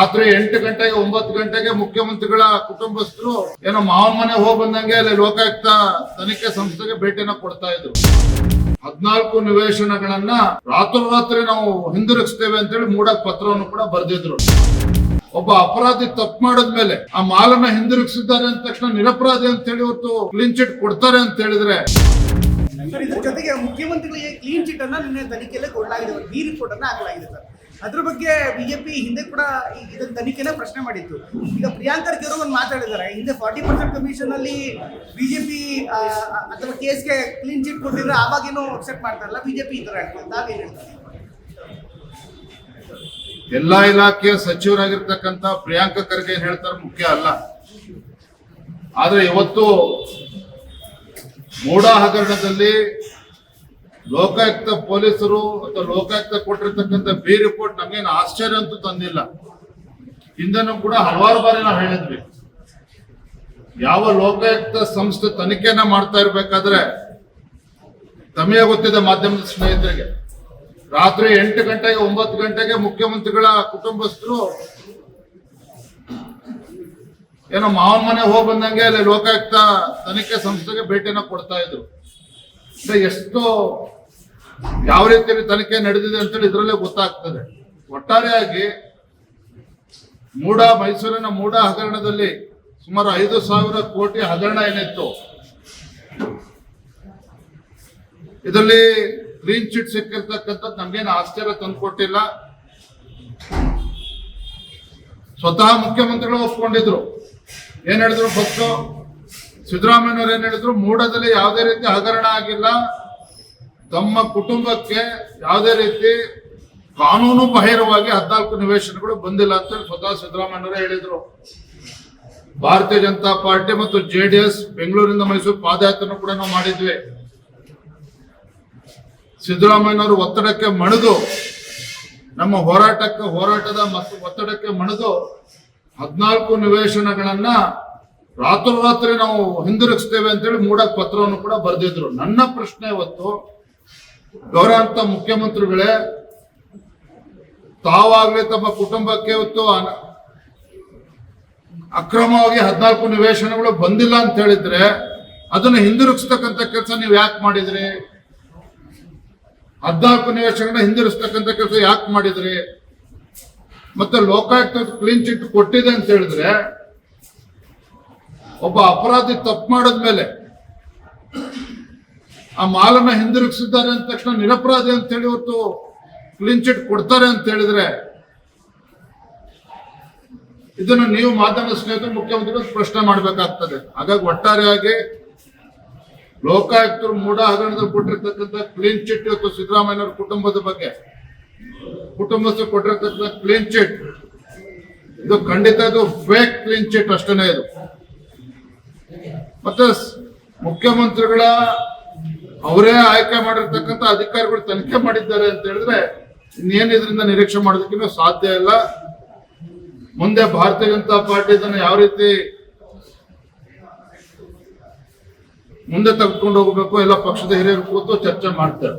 ರಾತ್ರಿ ಎಂಟು ಗಂಟೆಗೆ ಒಂಬತ್ತು ಗಂಟೆಗೆ ಮುಖ್ಯಮಂತ್ರಿಗಳ ಕುಟುಂಬಸ್ಥರು ಏನೋ ಮಾವ ಮನೆ ಹೋಗಿ ಬಂದಂಗೆ ಅಲ್ಲಿ ಲೋಕಾಯುಕ್ತ ತನಿಖೆ ಸಂಸ್ಥೆಗೆ ಭೇಟಿನ ಕೊಡ್ತಾ ಇದ್ರು. ಹದ್ನಾಲ್ಕು ನಿವೇಶನಗಳನ್ನ ರಾತ್ರೋರಾತ್ರಿ ನಾವು ಹಿಂದಿರುಗಿಸ್ತೇವೆ ಅಂತೇಳಿ ಮೂಡಕ್ ಪತ್ರವನ್ನು ಕೂಡ ಬರೆದಿದ್ರು. ಒಬ್ಬ ಅಪರಾಧಿ ತಪ್ಪು ಮಾಡಿದ್ಮೇಲೆ ಆ ಮಾಲನ್ನ ಹಿಂದಿರುಗಿಸಿದ್ದಾರೆ ಅಂದ ತಕ್ಷಣ ನಿರಪರಾಧಿ ಅಂತ ಹೇಳಿ ಇವತ್ತು ಕ್ಲೀನ್ ಚಿಟ್ ಕೊಡ್ತಾರೆ ಅಂತ ಹೇಳಿದ್ರೆ ಸರ್, ಇದ್ರ ಜೊತೆಗೆ ಮುಖ್ಯಮಂತ್ರಿಗಳಿಗೆ ಕ್ಲೀನ್ ಚಿಟ್ ಅನ್ನ ನಿನ್ನೆ ತನಿಖೆಯಲ್ಲೇ ಕೊಡಲಾಗಿದೆ. ಬಿ ರಿಪೋರ್ಟ್ ಅನ್ನ ಹಾಕಲಾಗಿದೆ ಸರ್. ಅದ್ರ ಬಗ್ಗೆ ಬಿಜೆಪಿ ಹಿಂದೆ ಕೂಡ ಇದನ್ನ ತನಿಖೆನ ಪ್ರಶ್ನೆ ಮಾಡಿತ್ತು. ಈಗ ಪ್ರಿಯಾಂಕರ್ ಅವರು ಒಂದು ಮಾತಾಡಿದ್ದಾರೆ. ಹಿಂದೆ ಫಾರ್ಟಿ ಪರ್ಸೆಂಟ್ ಕಮಿಷನ್ ಅಲ್ಲಿ ಬಿಜೆಪಿ ಅಥವಾ ಕೇಸ್ಗೆ ಕ್ಲೀನ್ ಚಿಟ್ ಕೊಟ್ಟಿದ್ರೆ ಆವಾಗೇನು ಅಕ್ಸೆಪ್ಟ್ ಮಾಡ್ತಾರಲ್ಲ ಬಿಜೆಪಿ ಈ ತರ ಹೇಳ್ತಾರೆ. ತಾವೇನ್ ಹೇಳ್ತಾರೆ? ಎಲ್ಲಾ ಇಲಾಖೆಯ ಸಚಿವರಾಗಿರ್ತಕ್ಕಂಥ ಪ್ರಿಯಾಂಕ ಖರ್ಗೆ ಏನ್ ಹೇಳ್ತಾರೆ ಮುಖ್ಯ ಅಲ್ಲ. ಆದ್ರೆ ಇವತ್ತು ಮೂಡ ಹಗರಣದಲ್ಲಿ ಲೋಕಾಯುಕ್ತ ಪೊಲೀಸರು ಅಥವಾ ಲೋಕಾಯುಕ್ತ ಕೊಟ್ಟಿರ್ತಕ್ಕಂಥ ಬಿ ರಿಪೋರ್ಟ್ ನಮ್ಗೇನು ಆಶ್ಚರ್ಯ ಅಂತೂ ತಂದಿಲ್ಲ. ಹಿಂದೆನೂ ಕೂಡ ಹಲವಾರು ಬಾರಿ ನಾವು ಹೇಳಿದ್ವಿ. ಯಾವ ಲೋಕಾಯುಕ್ತ ಸಂಸ್ಥೆ ತನಿಖೆನ ಮಾಡ್ತಾ ಇರ್ಬೇಕಾದ್ರೆ ತಮಗೆ ಗೊತ್ತಿದೆ ಮಾಧ್ಯಮದ ಸ್ನೇಹಿತರಿಗೆ. ರಾತ್ರಿ ಎಂಟು ಗಂಟೆಗೆ, ಒಂಬತ್ತು ಗಂಟೆಗೆ ಮುಖ್ಯಮಂತ್ರಿಗಳ ಕುಟುಂಬಸ್ಥರು ಏನೋ ಮಾವನ ಮನೆ ಹೋಗಿ ಬಂದಂಗೆ ಅಲ್ಲಿ ಲೋಕಾಯುಕ್ತ ತನಿಖೆ ಸಂಸ್ಥೆಗೆ ಭೇಟಿನ ಕೊಡ್ತಾ ಇದ್ರು. ಅಂದ್ರೆ ಎಷ್ಟು ಯಾವ ರೀತಿಯಲ್ಲಿ ತನಿಖೆ ನಡೆದಿದೆ ಅಂತೇಳಿ ಇದರಲ್ಲೇ ಗೊತ್ತಾಗ್ತದೆ. ಒಟ್ಟಾರೆಯಾಗಿ ಮೂಡ ಮೈಸೂರಿನ ಮೂಡ ಹಗರಣದಲ್ಲಿ ಸುಮಾರು ಐದು ಸಾವಿರ ಕೋಟಿ ಹಗರಣ ಏನಿತ್ತು. ಇದರಲ್ಲಿ ಕ್ಲೀನ್ ಚಿಟ್ ಸಿಕ್ಕಿರ್ತಕ್ಕಂಥದ್ದು ನಮ್ಗೇನು ಆಶ್ಚರ್ಯ ತಂದುಕೊಟ್ಟಿಲ್ಲ ಸ್ವತಃ ಮುಖ್ಯಮಂತ್ರಿಗಳು ಒಪ್ಕೊಂಡಿದ್ರು. ಏನ್ ಹೇಳಿದ್ರು ಗೊತ್ತು ಸಿದ್ದರಾಮಯ್ಯನವ್ರು ಏನ್ ಹೇಳಿದ್ರು? ಮೂಡದಲ್ಲಿ ಯಾವುದೇ ರೀತಿ ಹಗರಣ ಆಗಿಲ್ಲ. ತಮ್ಮ ಕುಟುಂಬಕ್ಕೆ ಯಾವುದೇ ರೀತಿ ಕಾನೂನು ಬಾಹಿರವಾಗಿ ಹದಿನಾಲ್ಕು ನಿವೇಶನಗಳು ಬಂದಿಲ್ಲ ಅಂತ ಸ್ವತಃ ಸಿದ್ದರಾಮಯ್ಯನವರೇ ಹೇಳಿದ್ರು. ಭಾರತೀಯ ಜನತಾ ಪಾರ್ಟಿ ಮತ್ತು ಜೆ ಡಿ ಎಸ್ ಬೆಂಗಳೂರಿಂದ ಮೈಸೂರು ಪಾದಯಾತ್ರೆನೂ ಕೂಡ ನಾವು ಮಾಡಿದ್ವಿ. ಸಿದ್ದರಾಮಯ್ಯನವರು ಒತ್ತಡಕ್ಕೆ ಮಣಿದು ನಮ್ಮ ಹೋರಾಟಕ್ಕೆ ಹೋರಾಟದ ಮತ್ತು ಒತ್ತಡಕ್ಕೆ ಮಣಿದು ಹದಿನಾಲ್ಕು ನಿವೇಶನಗಳನ್ನ ರಾತ್ರೋರಾತ್ರಿ ನಾವು ಹಿಂದಿರುಗಿಸ್ತೇವೆ ಅಂತೇಳಿ ಮೂಡಕ್ ಪತ್ರವನ್ನು ಕೂಡ ಬರೆದಿದ್ರು. ನನ್ನ ಪ್ರಶ್ನೆ ಇವತ್ತು ಗೌರವಂತ ಮುಖ್ಯಮಂತ್ರಿಗಳೇ, ತಾವಾಗ್ಲೇ ತಮ್ಮ ಕುಟುಂಬಕ್ಕೆ ಇವತ್ತು ಅಕ್ರಮವಾಗಿ ಹದಿನಾಲ್ಕು ನಿವೇಶನಗಳು ಬಂದಿಲ್ಲ ಅಂತ ಹೇಳಿದ್ರೆ ಅದನ್ನ ಹಿಂದಿರುಗಿಸ್ತಕ್ಕಂಥ ಕೆಲಸ ನೀವು ಯಾಕೆ ಮಾಡಿದ್ರಿ? ಹದಿನಾಲ್ಕು ನಿವೇಶನಗಳನ್ನ ಹಿಂದಿರುಗಿಸ್ತಕ್ಕಂಥ ಕೆಲಸ ಯಾಕೆ ಮಾಡಿದ್ರಿ? ಮತ್ತೆ ಲೋಕಾಯುಕ್ತ ಕ್ಲೀನ್ ಚಿಟ್ ಕೊಟ್ಟಿದೆ ಅಂತ ಹೇಳಿದ್ರೆ, ಒಬ್ಬ ಅಪರಾಧಿ ತಪ್ಪು ಮಾಡಿದ್ಮೇಲೆ ಆ ಮಾಲನ್ನ ಹಿಂದಿರುಗಿಸಿದ್ದಾರೆ ಅಂದ ತಕ್ಷಣ ನಿರಪರಾಧಿ ಅಂತ ಹೇಳಿ ಇವತ್ತು ಕ್ಲೀನ್ ಚಿಟ್ ಕೊಡ್ತಾರೆ ಅಂತ ಹೇಳಿದ್ರೆ, ಇದನ್ನು ನೀವು ಮಾಧ್ಯಮ ಸ್ನೇಹಿತರು ಮುಖ್ಯಮಂತ್ರಿಗಳು ಪ್ರಶ್ನೆ ಮಾಡಬೇಕಾಗ್ತದೆ. ಹಾಗಾಗಿ ಒಟ್ಟಾರೆಯಾಗಿ ಲೋಕಾಯುಕ್ತರು ಮೂಡ ಹಗರಣದಲ್ಲಿ ಕೊಟ್ಟಿರ್ತಕ್ಕಂಥ ಕ್ಲೀನ್ ಚಿಟ್ ಇವತ್ತು ಸಿದ್ದರಾಮಯ್ಯ ಕುಟುಂಬದ ಬಗ್ಗೆ ಕುಟುಂಬಸ್ಥರು ಕೊಟ್ಟಿರತಕ್ಕಂಥ ಕ್ಲೀನ್ ಚಿಟ್ ಇದು ಖಂಡಿತ ಇದು ಫೇಕ್ ಕ್ಲೀನ್ ಚಿಟ್ ಅಷ್ಟೇ ಇದು. ಮತ್ತೆ ಮುಖ್ಯಮಂತ್ರಿಗಳ ಅವರೇ ಆಯ್ಕೆ ಮಾಡಿರ್ತಕ್ಕಂಥ ಅಧಿಕಾರಿಗಳು ತನಿಖೆ ಮಾಡಿದ್ದಾರೆ ಅಂತ ಹೇಳಿದ್ರೆ ಇನ್ನೇನು ಇದರಿಂದ ನಿರೀಕ್ಷೆ ಮಾಡೋದಕ್ಕಿನ್ನೂ ಸಾಧ್ಯ ಇಲ್ಲ. ಮುಂದೆ ಭಾರತೀಯ ಜನತಾ ಪಾರ್ಟಿ ಇದನ್ನು ಯಾವ ರೀತಿ ಮುಂದೆ ತೆಗೆದುಕೊಂಡು ಹೋಗಬೇಕು, ಎಲ್ಲ ಪಕ್ಷದ ಹಿರಿಯರು ಕೂತು ಚರ್ಚೆ ಮಾಡ್ತಾರೆ.